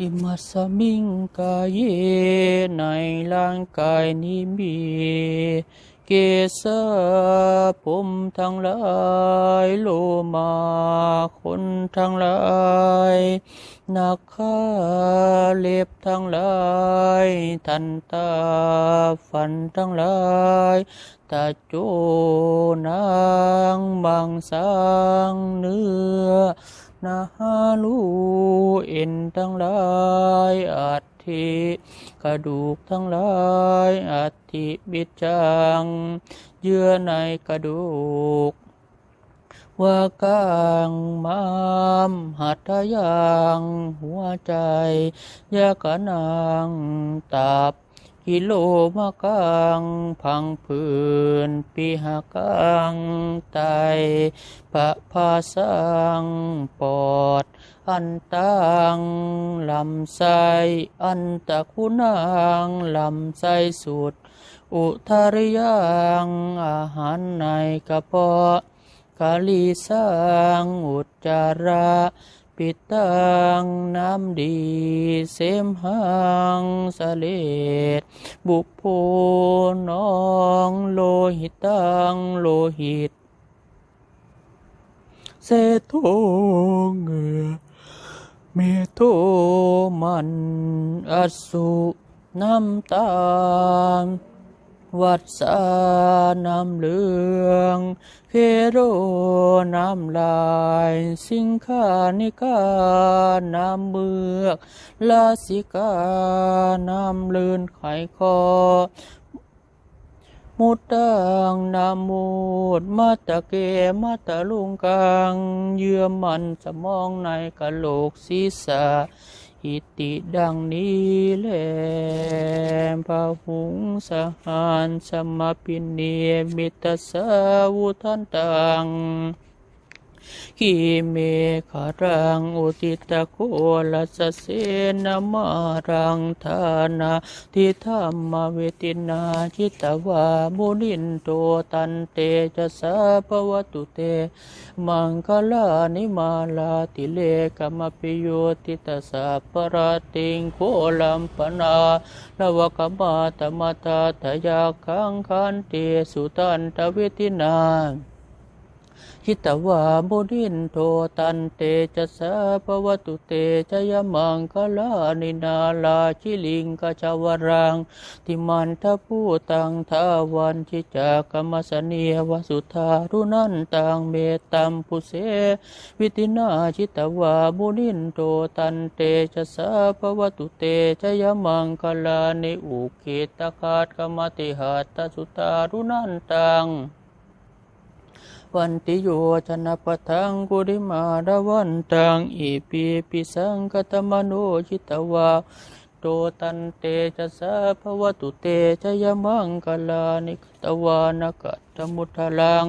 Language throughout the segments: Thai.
อิมัสมิงกายเยในร่างกายนี้มี เกสาผมทั้งหลายโลมาคนทั้งหลายนักฆ่าเล็บทั้งหลาย ทันตาฟันทั้งหลายตาโจนางบางสังเนื้อ นาลูเอ็นทั้งหลายอัฐิกระดูกทั้งหลายอัฐิบิดจัง เยื่อในกระดูกว่ากลางมามหัตถยางหัวใจยากะนางตับ กิโลมะกังพังผืนปีหากังไตปะพาสังปอด อันตังลำไส้อันตะคุณังลำไส้สุด อุทาริยังอาหารในกระเพาะกาลีสังอุจจาระ ปิดตังน้ำดีเสมหังสเลดบุพโพน้องโลหิตังโลหิต เสโทเงือเมโทมันอสุน้ำตาล วัดสาน้ำเหลือง เพโรน้ำลาย สิงคานิกาน้ำเมือกลาสิกาน้ำลื่นไขคอมุดตังนามูดมาตะเกมาตะลุงกัง เยื่อมันสมองในกะโหลกศีรษะ อิติดังนี้แลพระหุงสหานสมปินเนมิตสาวุทันตัง กิเมขะรังอุติตะโคลัสเสนมารังธานาทิธรรมเวตินาจิตวามุนินโตตันเตจะสาภวตุเต มังคลานิมาลาติเลกมปิโยติตสาปราติงโคลัมปนาลวกมาตมตาทยาคังคันเตสุตันตเวตินา หิตวาบุรินโทตันเตจะสาภวตุเตจยมังคลานินาลาชิลิงกชาวรัง ติมันทพูตังทาวันชิจากรรมสเนียวสุธารุนันตังเมตัมปุเส วิตินาชิตวาบุรินโทตันเตจะสาภวตุเตจยมังคลานิอุเกตคาตกรรมติหัตตสุธารุนันตัง วันติโยชนะปะทังกุริมาดาวันตังอิปีปิสังกตมโนชิตวาโตตันเตจะสาภวตุเตชยมังกลานิกตวานกัตมุทลัง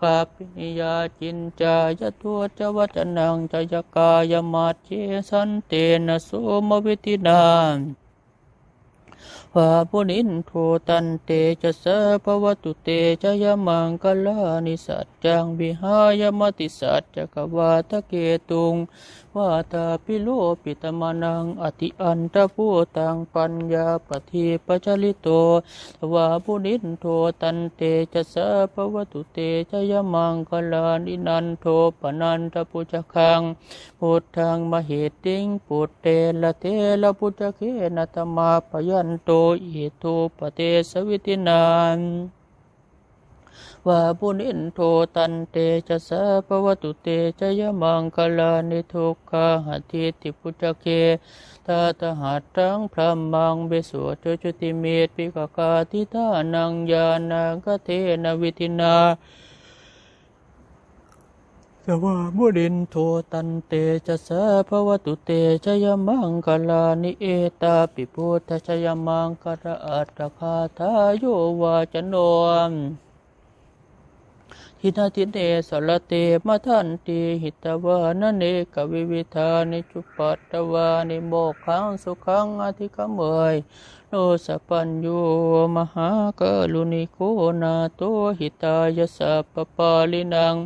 กาปิยาจินจายทัวจวัจนังจยกายมาเจสันเตนะโสมวิตินาน วาปุนินโทตันเตจะสะภวตุเตชยมังกลานิสัจจังวิหายมติสัจจกวาตะเกตุงวาตาปิโลปิตมานังอติอันตะพูตังปัญญาปฏิปจลิโตวาปุนินโทตันเตจะสะภวตุเตชยมังกลานินันโทปนันตปุจคังพุทธังมเหติงปุตเตละเทละพุทธเคนะธรรมาปยันโตอิโตปเตสวิตินานว่าปุณินโทตันเตจะสะภวตุเตจยมังคลานิทุกขหัตถิติพุทธเคตาตหัตถังพระมังเบสุจจุติเมตปิกกาทิทานังยานังกเทนวิตินา สวามุรินโทตันเตจะสะภวตุเตชยมังคลานิเอตาปิพุทธชยมังคระอัตถคาทาโยวาจโนมหินาทิเนสรเตมะทันติหิตวานเนกวิวิธานิจุปัตตวานิโมกขังสุขังอธิกเมยโนสปัญโยมหากลุนิโกนาโตหิตายสัพปาลินัง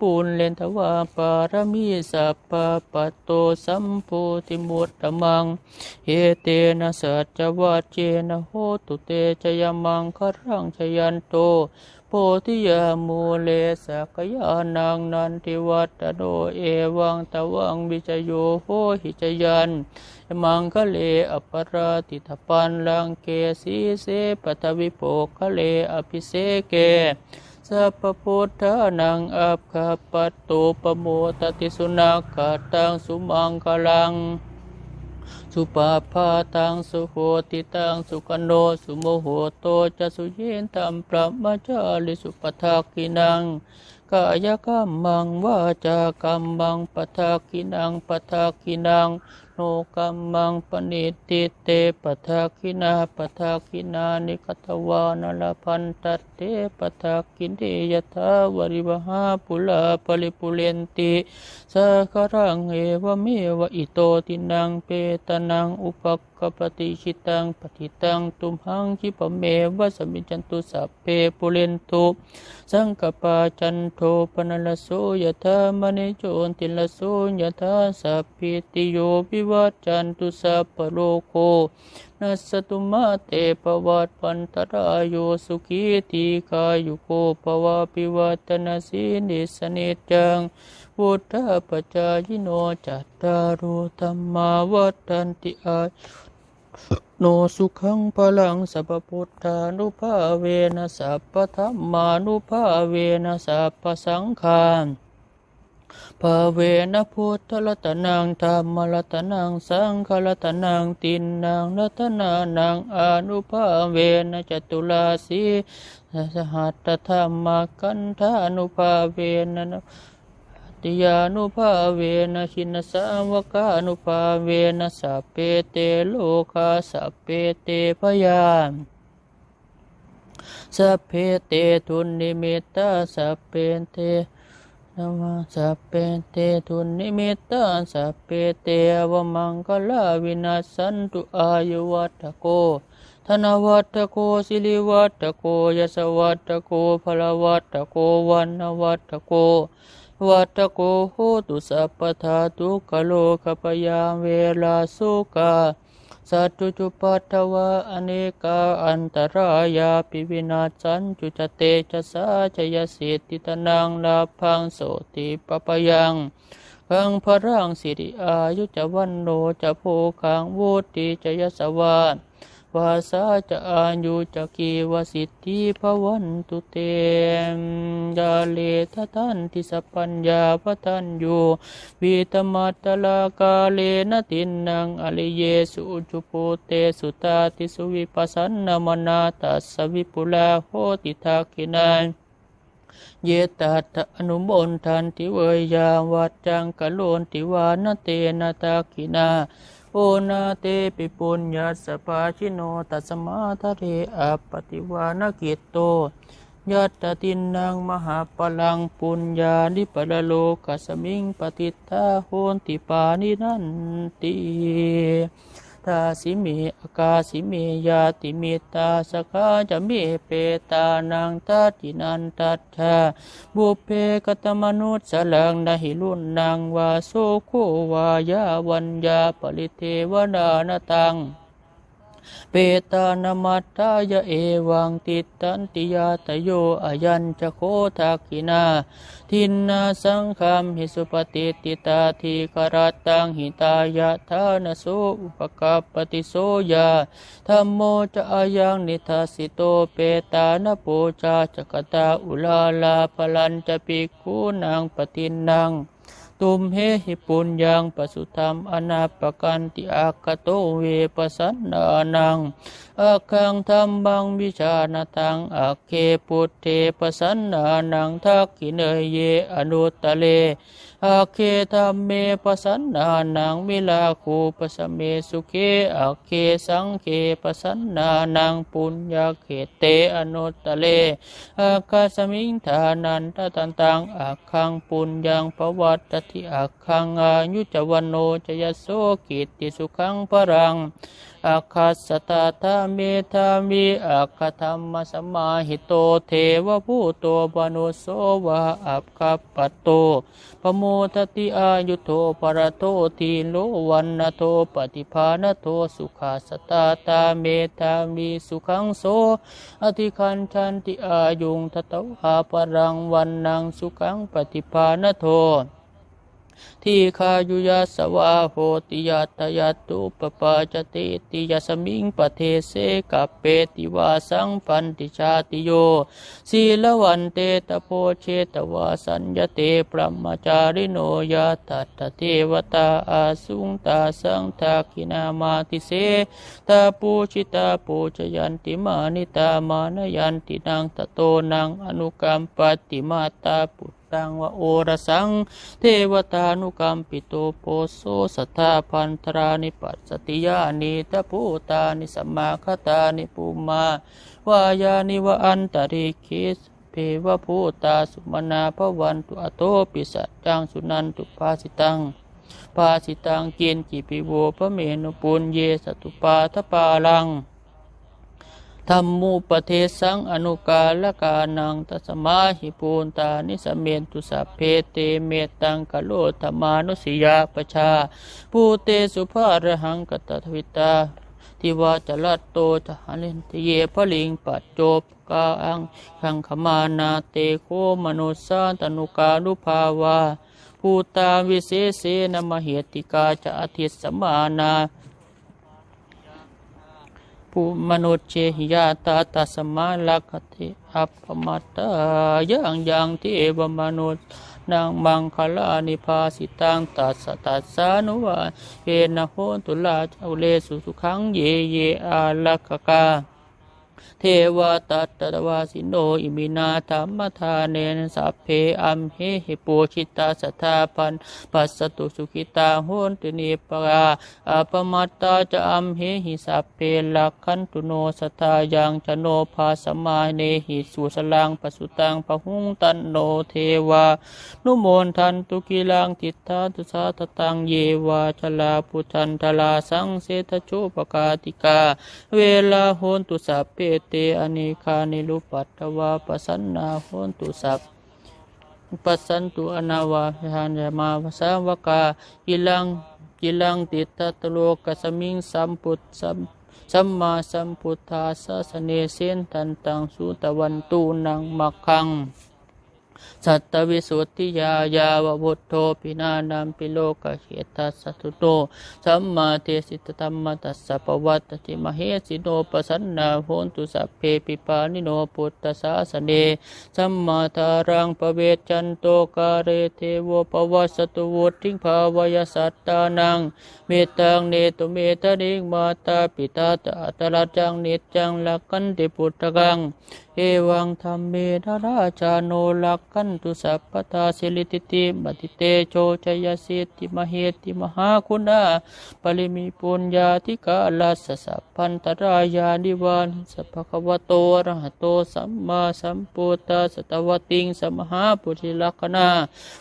ปุณเลนทวาปารมีสัพพปะโตสัมภูติมุตตมัง เฮเตนะสัจวัจเจนะโหตุเตชยมังครังชยันโตโพธิยามูเลสักยานังนันทิวัตโนเอวังตวังวิจโยโหหิจยันมังคะเลอปราติทปันลังเกสีเสปทวิโปคะเลอภิเสเก สัพพุทธานังอัปคาปัตโตปโมตติสุนัขตังสุมังคลัง สุปาพาตังสุโหติตังสุกโนสุโมโหโตจะสุเยนตัมปรมาจาริสุปทากินัง กายกรรมังวาจากรรมังปทากินังปทากินังโนกัมมังปณิติเตปทาคินาปทาคินานิคตวานลพันตเตปทาคินเดยทาวริวหาปุลาปริปุเรนติสะครังเอวเมวอิโตตินังเปตนังอุปก ปฏิชิตังปฏิตังตุมหังคิปเมวะสมิจจันตุสัพเพปุเรนตุสังกปาจันโทปนลโสยถามณิโจนติลโสยถาสัพพิติโยวิวัจจันตุสัพพโลโกนัสตุมาเตปวัตปันตรายโยสุขีตีกายุโกปวาปิวัตนาสีนิสเนจังพุทธปัจจายโนจัตตารุธรรมาวัฏันติอายุ โนสุขังพลังสัพพุทธานุภาเวนะสัพพธรรมานุภาเวนะสัพพสังฆาภาเวนะพุทธรัตนังธรรมรัตนังสังฆรัตนังตินนังรัตนานังอนุภาเวนะจตุลาสีสหัตธรรมกันธานุภาเวนะ ติยานุภาเวนะชินสาวกานุภาเวนะสัพเพเตโลกาสัพเพเตพยานสัพเพเตทุนนิมิตาสัพเพเตนะมะสัพเพเตทุนนิมิตาสัพเพเตวมังคลาวินาศสันตุอายุวัตโกธนวัตโกสิริวัตโกยสวัตโกพลวัตโกวันวัตโก วัตโกโหตุสัพพทาตุกโลกปยามเวลาสุกาสัตุจุปัตวะอเนกาอันตรายาปิวินาศสันจุจเตจะสาจยสิติตนังลาพังโสติปปยังขังพรังสิริอายุจวันโนจะโพคังวุติจยสวา วาสาจะอายุจะกีวสิทธิภวันตุเตมยาเลทะทันทิสปัญญาพทันโยวิตมัตตลากาเลนตินนังอลิเยสุจุโปเตสุตาติสุวิปัสสนามนาตัสสวิปุลาโหติทาคินันเยตัตอนุโมนทันติเวยาวัจจังกะโลนติวานเตนตาคินา โอนาเตปิปุญญาสภาชิโนตัสมาทะเรอปฏิวานกิตโตยัตตินังมหาปลังปุญญานิปะโลกัสมิงปฏิทาโหนติปานินันติ ทาสิเมอากาสิเมยาติเมตตาสกาจะเมเปตานังตัดจินันตัตถาบุเพกตมนุษย์สลังนหิลุนนางวาโสโควายาวัญญาปริเทวนานตัง เปตานามัตตายเอวังติตันติยาตโยอายัญจะโคทักขินา ทินนาสังคมหิสุปฏิติตาทีกรัตตังหิตายะทานโสอุปกัปปติโสยาธรรมโมจะอายังนิทัสิโตเปตานโปชาจกตาอุลาลาพลันจะปิกูนางปตินนาง ตุมเหหิปุญญังปสุธรรมอนาปกันติอากโตเวปสันนานังอาคังธรรมังวิชาณตังอาเคปุเทปสันนานังทักขิเนยเยอนุตตะเล อาเคธรรมเมปสันนานังมิลาคูปสเมสุเคอาเคสังเคปสันนานังปุญญาเขเตอนุตตะเลอาคาสมิงทานันตตันตังอาคังปุญญังปวัตติอาคังอายุจวันโนจยโสกิตติสุขังปรังอาคาสตาธาเมธามิอาคธรรมสมาหิโตเทวผู้โตบนุโสวะอัปคัปปโตปโมทติอายุโทปรโตทีโลวันนโทปฏิภาณโทสุขาสตาตาเมตามิสุขังโสอธิคันชันติอายุงทตวาปรังวันนังสุขังปฏิภาณโท ทีคายุยาสวาโหติยาตยาตุปปาจติติยาสมิงปเทเสกัเปติวาสังปันติชาติโยศีลวันเตตโพเชตวาสัญญเตปรมจาริโนยาตัตเทวตาอาสุงตาสังทาคินามาติเสตาปูชิตาปูชยันติมานิตามานยันตินางตโตนางอนุกรรมปติมาตาปุ ตังวะโอรสัง เทวตานุกรรมปิโตโปโสสัทธาพันธรานิปัสสติยานิตะภูตานิสัมมาคตานิปุมาวายานิวะอันตริคิสเพวภูตาสุมนาภวันตุอโตปิสัจจังสุนันตุภาสิตังภาสิตังเกียนจิปิโวพระเมนุปุญเยสตุปาทปาลัง ธรรมูปเทสังอนุกาลกานังตัสมาหิปูนตานิสเมนตุสัพเพเตเมตังกโลธรรมานุสิยาปชาภูเตสุภาระหังกตทวิตาทิวาจลัตโตจะหาเลนตเยพลิงปัจโจปกาอังขังขมานาเตโคมนุสสาตนุกานุภาวาภูตาวิเศษนมเหติกาจะอธิสมานา ปุมนุษย์เชหิยาตาตัสมาลักติอัปมัตตายังยังที่เอวมนุษย์นางมังคลานิพาสิตังตัสตัสานุวาเยนะโหนตุลาเจ้าเลสุสุขังเยเยอาลักกา เทวตัตตวาสิโน อิมินาธรรมทานเนนสัพเพอัมเหหิปูชิตาสัทธาพันปัสสตุสุขิตาโหนตินิปราอปมัตตาจะอัมเหหิสัพเพลักขันตุโนสทายังชโนภาสมาเนหิสุสลังปสุตังปะหุงตันโนเทวา นุโมนทันตุกิลังติตาตุสาตตังเยวาชลาพุทันทลาสังเสตโชปกาติกา เวลาโหนตุสัพเพเตอเนคานิลุปัตตวาปสันนาโหนตุสัพปัสสันตุอนาวาหานยมาภาษาวกากิลังกิลังติตตโลกสมิงสัมปุตสัมสัมมาสัมพุทธาสสเนเสนตันตังสุตวันตูนังมักขัง สัตวิสุทธิยายาวบุตโธปินานัมปิโลกเขตัสสตุโตสัมมาเทสิตธรรมตัสสะปวัตติมเหสิโนปสันนาโหนตุสัพเพปิปานิโนพุทธสาสเนสัมมาทารังปเวชจันโตกาเรเทวปวัสสตุวุทิงภาวายสัตตานังเมตังเนตุเมตะนิงมาตาปิตาตะอัตระจังนิจังลักันติพุทธกัง เอวังธรรมเมธราชาโนลักขันตุสัพพทาสิลิติติมติเตโชชยสิติมเหติมหาคุณาปริมิปุญญาธิกาลัสสะสัพพันตรายานิวานสัพพะควโตอระหโตสัมมาสัมพุทธัสตวติงสมหาปุถิลักขณา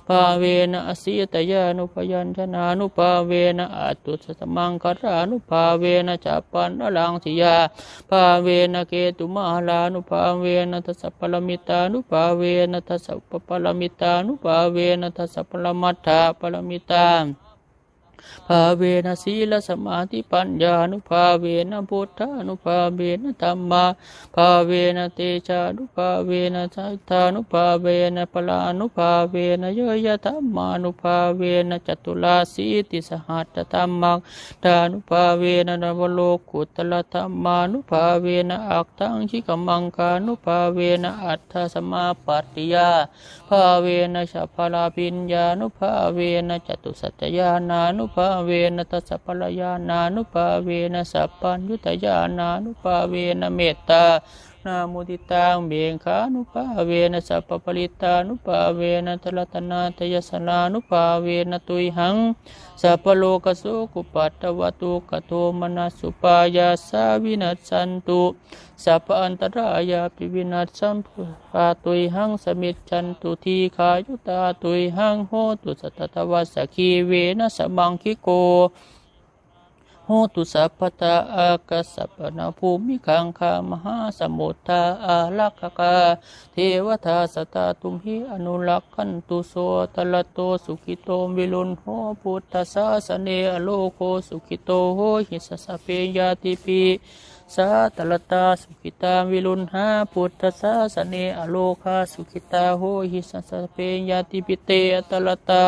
ภาเวนะอสิตยานุปยัญชนานุภาเวนะอัตุสสมังคารานุภาเวนะจัปปันนลังสิยาภาเวนะเกตุมาลานุภาเวนะทัสสะปรมิตานุภาเวนะทัสสะปปรมิตานุภาเวนะทัสสะปรมัตถาพลมิตา ภาเวนะศีลสมาธิปัญญานุภาเวนะพุทธานุภาเวนะธรรมาภาเวนะเตชานุภาเวนะสัทธานุภาเวนะพลานุภาเวนะโยยธรรมานุภาเวนะจตุลาสีติสหัตธรรมังทานุภาเวนะนวโลกุตละธรรมานุภาเวนะอักตังชิกมังคานุภาเวนะอัตถสมาปัตติยาภาเวนะสัพพลาปิญญานุภาเวนะจตุสัจจญานานุภาเวนะตัสสะพลายานานุภาเวนะสัพพัญญุตญานานุภาเวนะเมตตานามุติตังเบงขานุภาเวนะสัพพปริตานุภาเวนะทลตนาตยสนานุภาเวนะตุยหังสัพพโลกสุกุปัตตวตุกโทมนัสสุปายาสาวินัสสันตุ สัพพอันตรายาปิวินัสสัมภาตุยหังสมิจจันตุทีขายุตาตุยหังโหตุสัตตะวัสสะคีเวนะสมังคิโกโหตุสัพพตาอากาสัพนาภูมิขังคามหาสมุทธาอาลักขกาเทวทาสตาตุมหิอนุรักขันตุโสตละโตสุขิโตวิลุนโหพุทธสาสเนอโลโคสุขิโตโหหิสสะเปยาติปี สาตลตาสุขิตาวิลุนหาพุทธสาสเนอโลคาสุขิตาโหหิสัสเปยาติปิเตอตลตา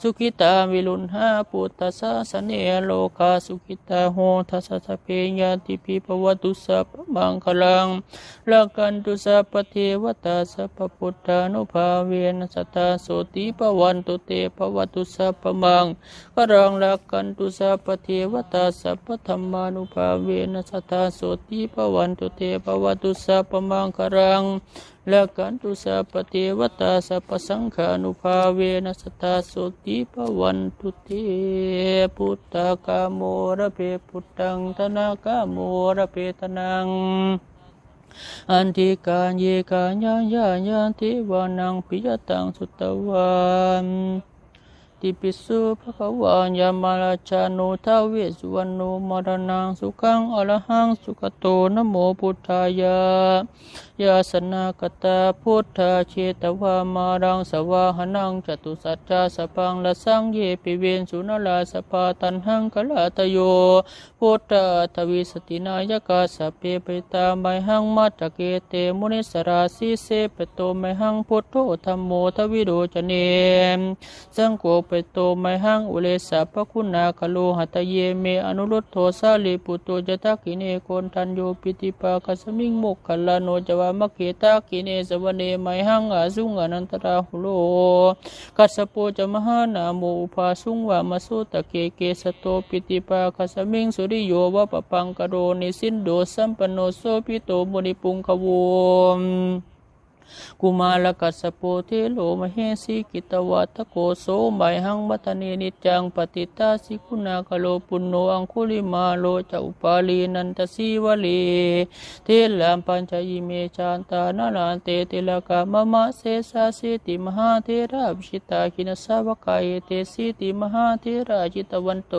สุขิตาวิลุนหาพุทธสาสเนอโลคาสุขิตาโหทัสสเปยาติปิปวัตุสัพมังคลังลักขันตุสัพพเทวตาสัพพุทธานุภาเวนะสตาโสติปวันตุเตภวตุสัพมังกรังลักขันตุสัพพเทวตาสัพพธรรมานุภาเวนะสตาโสติปวันตุเตภวตุสัพมังกรังแลักขันตุสัพเทวตาสัพสังฆานุภาเวนะสตาโสติปวันตุเตพุทธกามโมระเพพุทธังธนากามโมระเพตนังอันติการเยกาญาญาญาติวานังปิยตังสุตตวัน ติปิสุภะคะวายามาราชานุทาเวสวรรณโนมรณังสุขังอรหังสุขโตนะโมพุทธายายาสนากตาพุทธาเชตวามารังสวาหนังจตุสัจจาสพังละสังเยปิเวนสุนลาสภาตันหังกลาตโยพุทธาทวิสตินายกาสเพปริตาไมหังมัตตะเกเตมุนิสราสีเสปโตไมหังพุทโธธรรมโมทวิโรจเนมสังโฆเปโตไมหังอุเลสะปะคุณาคโลหัตเยเมอนุรุตโทสาลิปุตโตจตกิเนโกนทันโยปิติปาคัสมิงมุกขลาโนจวามะเกตากิเนสวเนไมหังอาสุงอนันตราหุโลกัสสโปจมหานาโมอุภาสุงวามสุตะเกเกสโตปิติปาคัสมิงสุริโยวะปปังกโรนิสินโดสัมปโนโสปิโตมุนิปุงขโวม กุมารกัสสโปเทโลมเหสีกิตวัตโกโสไมหังมัตเนนิจังปฏิตาสิกุณากโลปุณโนอังคุลิมาโลจะอุปาลีนันตสีวลีเทลามปัญจยิเมชานตานาลานเตติลกามมะเสสาสิติมหาเทราวิชิตาคินสาวกายเตสิติมหาเทราจิตวันโต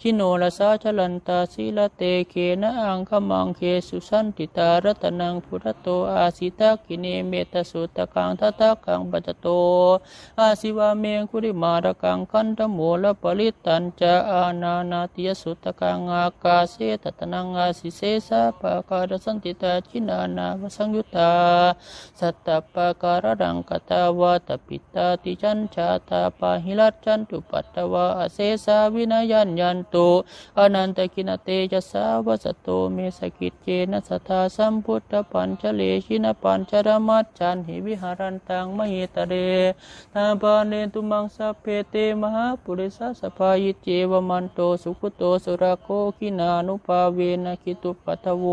ชิโนลสาชลันตาสีลเตเคนะอังคมังเคสุสันติตารตนังพุทธโตอาสิตากิเนเมตสุตกังทัตกังปัจจโตอาสิวาเมงคุริมารกังคันธโมละปริตันจะอานานาติยสุตกังอากาเสตตนังอาสิเสสะปะการสันติตาชินานาวสังยุตตาสัตตปะการดังกตาวาตปิตาติจันชาตาปาหิลัจันตุปัตตวาอเสสาวินายันยันตุอนันตกินเตจะสาวสตโตเมสกิจเจนะสัทธาสัมพุทธปัญจเลชินปัญจรมัจฉันหิวิหารันตังมหิตเดตาปาเนตุมังสัพเพเตมหาปุริสสะพายิเจวมันโตสุขุโตสุรโคกินานุภาเวนะคิตุปัทโว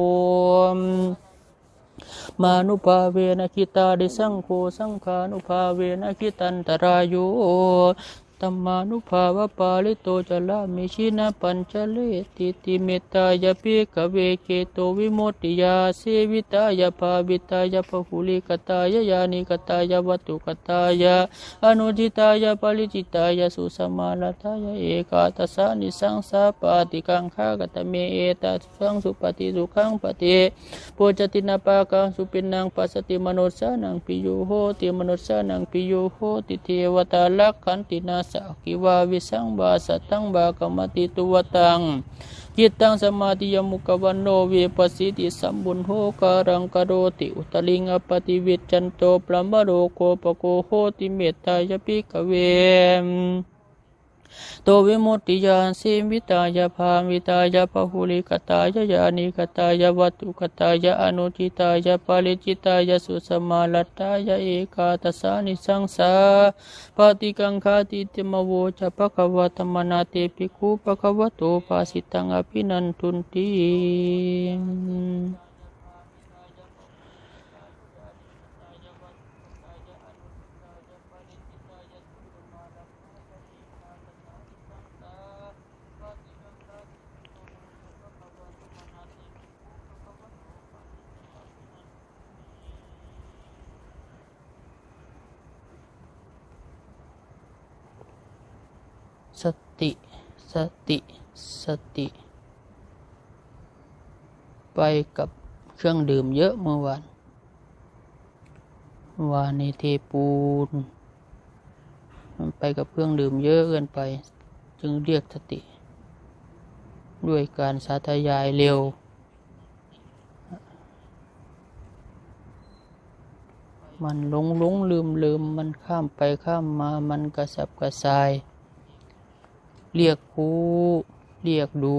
มานุภาเวนะคิตาดิสังโฆสังขานุภาเวนะคิตันตรายโย ตัมมานุภาวะปาลิโตจลามิชินะปัญจเลติติเมตายะปิกเวเกโตวิโมติยาเสวิตายะภาวิตายะพหุลิกตายะยานิกตายะวัตุกตายะอนุจิตายะปริจิตายะสุสมาลตายะเอกาตสานิสังสาปาติกังขากตเมเอตัสสังสุปฏิสุขังปฏิโปจตินาปากังสุปินังปัสสติมโนสานังปิโยโหติมโนสานังปิโยโหติเทวตาลักขันตินาสะกิวาวิสังบาสตังบากมติตุวตังจิตตังสมาธิยมุกวันโนเวปสิติสัมบุญโหการังกโรติอุตลิงอปฏิวิจจันโตปรมโรโกปโกโหติเมตตายปิกเวม โตวิมุตติยานสิมิตายาภามิตายาพหุลิกตายายานิกตายาวัตุกตายาอนุจิตายาปาลิจิตายาสุสมาลตายาเอกาตสานิสังสาปฏิกังคาติติมโวจะภควตมนาเตปิคูภควโตภาสิตังอภินันทุนติ ส ติ สติ สติ ไปกับเครื่องดื่มเยอะเมื่อวานวานในเทปูนมันไปกับเครื่องดื่มเยอะเกินไป จึงเรียกสติ ด้วยการสาธยายเร็ว มันหลงหลงลืมลืมมันข้ามไปข้ามมามันกระสับกระส่าย เรียกคูเรียกดู